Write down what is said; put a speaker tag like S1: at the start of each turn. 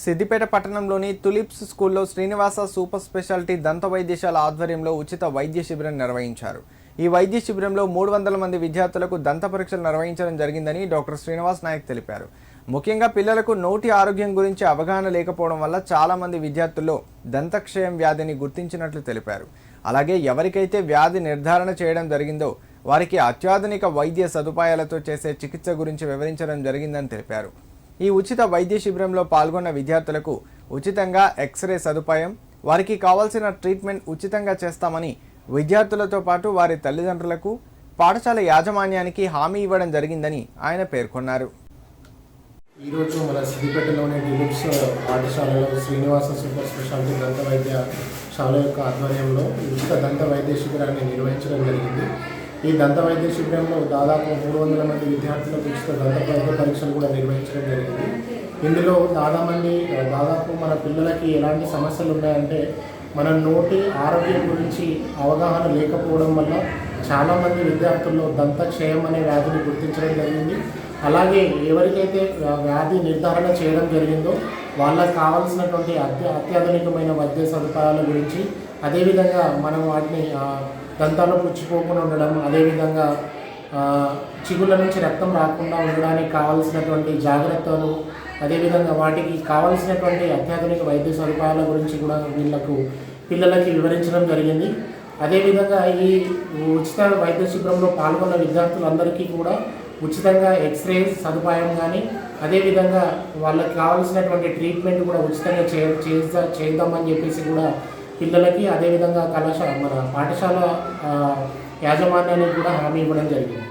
S1: సిద్దిపేట పట్టణంలోని తులిప్స్ స్కూల్లో Srinivasa super speciality దంత వైద్యశాల ఆధ్వర్యంలో ఉచిత వైద్య శిబిరం నిర్వహించారు. ఈ వైద్య శిబిరంలో మూడు వందల మంది విద్యార్థులకు దంత పరీక్షలు నిర్వహించడం జరిగిందని డాక్టర్ శ్రీనివాస్ నాయక్ తెలిపారు. ముఖ్యంగా పిల్లలకు నోటి ఆరోగ్యం గురించి అవగాహన లేకపోవడం వల్ల చాలా మంది విద్యార్థుల్లో దంతక్షయం వ్యాధిని గుర్తించినట్లు తెలిపారు. అలాగే ఎవరికైతే వ్యాధి నిర్ధారణ చేయడం జరిగిందో వారికి అత్యాధునిక వైద్య సదుపాయాలతో చేసే చికిత్స గురించి వివరించడం జరిగిందని తెలిపారు. ఈ ఉచిత వైద్య శిబిరంలో పాల్గొన్న విద్యార్థులకు ఉచితంగా ఎక్స్రే సదుపాయం వారికి కావాల్సిన ట్రీట్మెంట్ ఉచితంగా చేస్తామని విద్యార్థులతో పాటు వారి తల్లిదండ్రులకు పాఠశాల యాజమాన్యానికి హామీ ఇవ్వడం జరిగిందని ఆయన పేర్కొన్నారు.
S2: ఈరోజు మన సిద్దిపేటలోని డిలిప్స్ పాఠశాలలో శ్రీనివాస సూపర్ స్పెషాలిటీ దంత వైద్యశాల యొక్క ఆధ్వర్యంలో ఉచిత దంత వైద్య శిబిరాన్ని నిర్వహించడం జరిగింది. ఈ దంత వైద్య శిబిరంలో దాదాపు మూడు వందల మంది విద్యార్థులకు ఉచిత దంత వైద్య పరీక్షలు కూడా నిర్వహించడం జరిగింది. ఇందులో దాదాపు దాదాపు మన పిల్లలకి ఎలాంటి సమస్యలు ఉన్నాయంటే మన నోటి ఆరోగ్యం గురించి అవగాహన లేకపోవడం వల్ల చాలామంది విద్యార్థుల్లో దంతక్షయం అనే వ్యాధిని గుర్తించడం జరిగింది. అలాగే ఎవరికైతే వ్యాధి నిర్ధారణ చేయడం జరిగిందో వాళ్ళకి కావాల్సినటువంటి అత్య అత్యాధునికమైన వైద్య సదుపాయాల గురించి అదేవిధంగా మనం వాటిని దంతాలు పుచ్చిపోకుండా ఉండడం అదేవిధంగా చిగుళ్ళ నుంచి రక్తం రాకుండా ఉండడానికి కావాల్సినటువంటి జాగ్రత్తలు అదేవిధంగా వాటికి కావాల్సినటువంటి అత్యాధునిక వైద్య సదుపాయాల గురించి కూడా వీళ్ళకు పిల్లలకి వివరించడం జరిగింది. అదేవిధంగా ఈ ఉచిత వైద్య శిబిరంలో పాల్గొన్న విద్యార్థులందరికీ కూడా ఉచితంగా ఎక్స్రే సదుపాయం కానీ అదేవిధంగా వాళ్ళకి కావాల్సినటువంటి ట్రీట్మెంట్ కూడా ఉచితంగా చే చేద్దామని చెప్పేసి కూడా పిల్లలకి అదేవిధంగా కళాశాల మన పాఠశాల యాజమాన్యానికి కూడా హామీ ఇవ్వడం జరిగింది.